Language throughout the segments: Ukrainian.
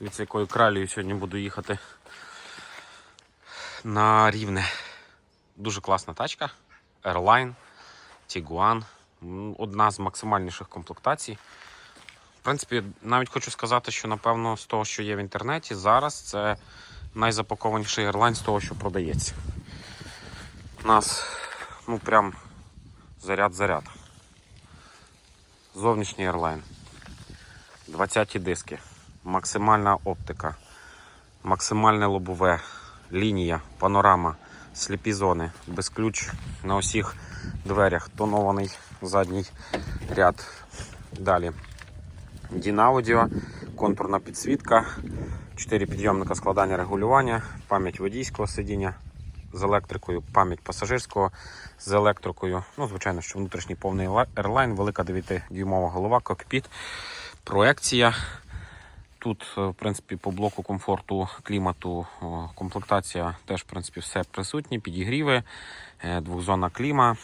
Від якою кралею сьогодні буду їхати на рівне. Дуже класна тачка. Airline, Tiguan. Одна з максимальніших комплектацій. В принципі, навіть хочу сказати, що напевно з того, що є в інтернеті, зараз це найзапакованіший Airline з того, що продається. У нас ну прям заряд-заряд. Зовнішній Airline. 20 диски, максимальна оптика, максимальне лобове, лінія, панорама, сліпі зони, без ключ на усіх дверях, тонований задній ряд. Далі. Дінаудіо, контурна підсвітка, 4 підйомника складання регулювання, пам'ять водійського сидіння. З електрикою, пам'ять пасажирського. З електрикою. Ну, звичайно, що внутрішній повний Airline, велика 9-дюймова голова, кокпіт, проекція. Тут, е, в принципі, по блоку комфорту клімату комплектація теж, в принципі, все присутні, підігріви, е, двохзонна кліма,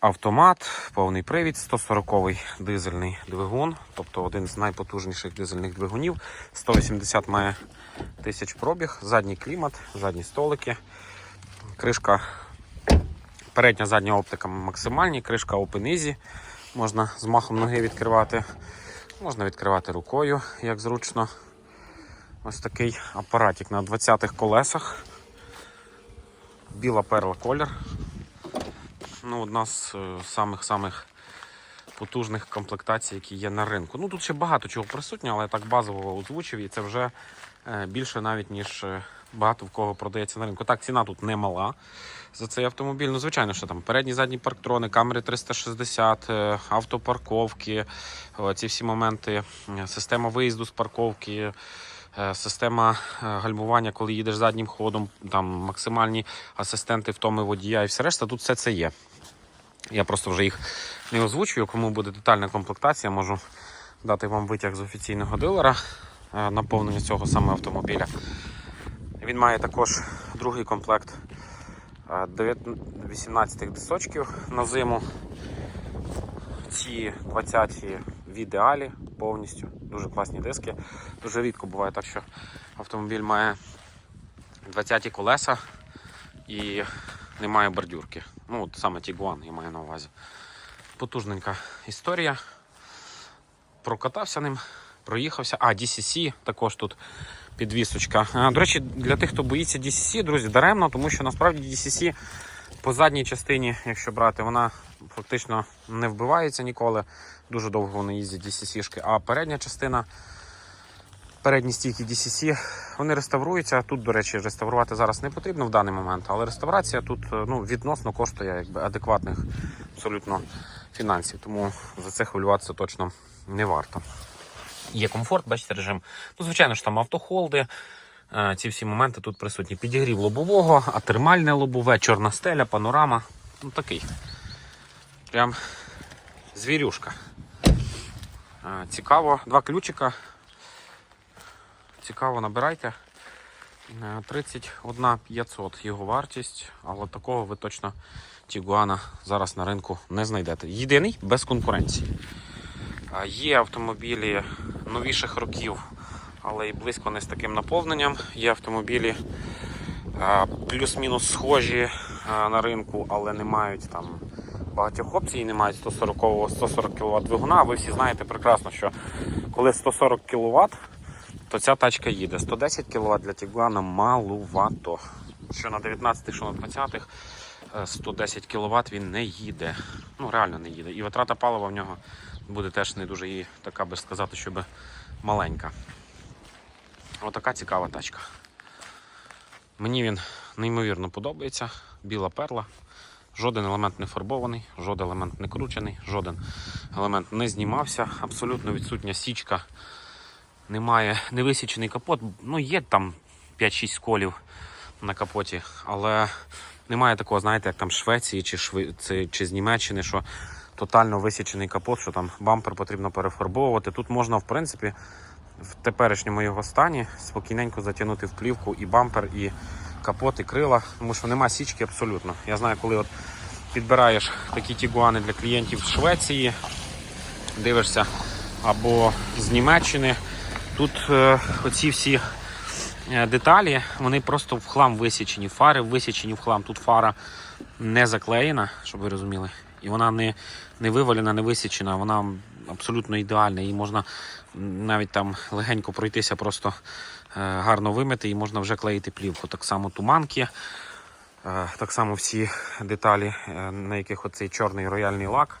автомат, повний привід, 140-й дизельний двигун, тобто один з найпотужніших дизельних двигунів. 180 має тисяч пробіг, задній клімат, задні столики, кришка, передня задня оптика максимальні, кришка Easy, можна з махом ноги відкривати. Можна відкривати рукою, як зручно. Ось такий апаратик на 20-х колесах. Біла перла колір. Ну, одна з самих-самих потужних комплектацій, які є на ринку. Ну тут ще багато чого присутнє, але я так базово озвучив, і це вже е, більше навіть, ніж е, багато в кого продається на ринку. Так, ціна тут не мала за цей автомобіль. Ну, звичайно, що там передні задні парктрони, камери 360, е, автопарковки, ці всі моменти, система виїзду з парковки. Система гальмування, коли їдеш заднім ходом, там максимальні асистенти втоми водія і все решта, тут все це є. Я просто вже їх не озвучую. Кому буде детальна комплектація, можу дати вам витяг з офіційного дилера е, наповнення цього саме автомобіля. Він має також другий комплект е, 18 дисочків на зиму. Ці 20 в ідеалі повністю. Дуже класні диски. Дуже рідко буває так, що автомобіль має 20 колеса і немає бордюрки. Ну, от саме Tiguan я маю на увазі. Потужненька історія. Прокатався ним, проїхався. А, DCC також тут підвісочка. До речі, для тих, хто боїться DCC, друзі, даремно, тому що насправді DCC по задній частині, якщо брати, вона фактично не вбивається ніколи. Дуже довго вони їздять DCC-шки. А передня частина, передні стійки DCC, вони реставруються. Тут, до речі, реставрувати зараз не потрібно в даний момент, але реставрація тут е, ну, відносно коштує якби, адекватних абсолютно фінансів. Тому за це хвилюватися точно не варто. Є комфорт, бачите, режим. Ну, звичайно ж, там автохолди. е, Ці всі моменти тут присутні. Підігрів лобового, атермальне лобове, чорна стеля, панорама. Ну такий. Прям звірюшка. Е, Цікаво. Два ключика. Цікаво, набирайте. Е, 31 500 його вартість, але такого ви точно Тігуана зараз на ринку не знайдете. Єдиний без конкуренції. Е, Є автомобілі новіших років, але і близько не з таким наповненням. Є автомобілі е, плюс-мінус схожі е, на ринку, але не мають там багатьох опцій, не мають 140 140 кВт двигуна. Ви всі знаєте прекрасно, що коли 140 кВт, то ця тачка їде. 110 кВт для Тігуана малувато. Що на 19 що на 20 е, 110 кВт він не їде. Ну, реально не їде. І витрата палива в нього буде теж не дуже і така би сказати, щоб маленька. Отака цікава тачка. Мені він неймовірно подобається. Біла перла. Жоден елемент не фарбований, жоден елемент не кручений, жоден елемент не знімався. Абсолютно відсутня січка. Немає невисічений капот. Ну, є там 5-6 сколів на капоті, але немає такого, знаєте, як там Швеції чи, Шви... чи з Німеччини, що тотально висічений капот, що там бампер потрібно перефарбовувати. Тут можна, в принципі, в теперішньому його стані спокійненько затягнути в плівку і бампер, і капот, і крила, тому що нема січки абсолютно. Я знаю, коли от підбираєш такі тігуани для клієнтів з Швеції, дивишся або з Німеччини. Тут е, оці всі е, деталі, вони просто в хлам висічені. Фари висічені в хлам. Тут фара не заклеєна, щоб ви розуміли. І вона не, не вивалена, не висічена, вона абсолютно ідеальна. Її можна навіть там легенько пройтися, просто е, гарно вимити і можна вже клеїти плівку. Так само туманки, е, так само всі деталі, е, на яких оцей чорний рояльний лак.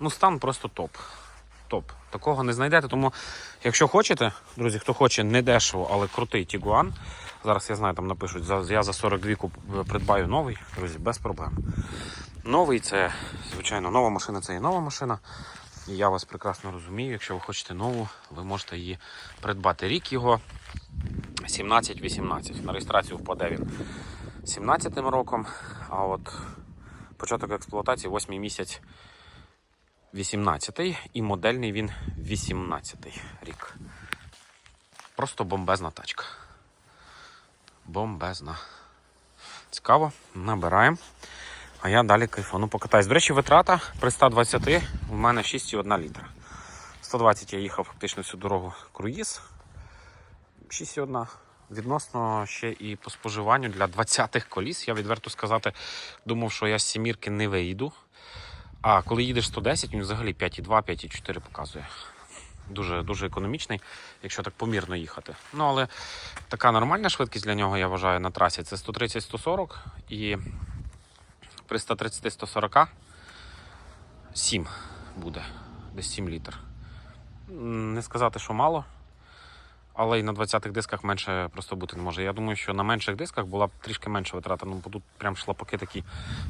Ну, стан просто топ. Топ. Такого не знайдете. Тому, якщо хочете, друзі, хто хоче не дешево, але крутий Тігуан. Зараз я знаю, там напишуть, я за 42 куп- придбаю новий, друзі, без проблем. Новий це, звичайно, нова машина це і нова машина. І я вас прекрасно розумію. Якщо ви хочете нову, ви можете її придбати. Рік його 17-18. На реєстрацію впаде він 17 роком, а от початок експлуатації 8 місяць 18 і модельний він 18 рік. Просто бомбезна тачка. Бомбезна. Цікаво, набираємо. А я далі кайфону покатаюсь. До речі, витрата при 120 у мене 6,1 літра. 120 я їхав фактично всю дорогу круїз. 6,1. Відносно ще і по споживанню для 20-х коліс. Я відверто сказати, думав, що я з сімірки не вийду. А коли їдеш 110, він взагалі 5,2, 5,4 показує. Дуже, дуже економічний, якщо так помірно їхати. Ну, але така нормальна швидкість для нього, я вважаю, на трасі це 130-140 і при 130-140 7 буде, десь 7 літр. Не сказати, що мало, але і на 20-х дисках менше просто бути не може. Я думаю, що на менших дисках була б трішки менша витрата. Ну, бо тут прям шлапаки такі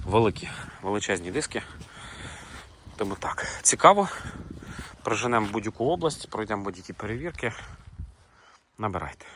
великі, величезні диски. Тому так, цікаво. Проженемо будь-яку область, пройдемо будь-які перевірки. Набирайте.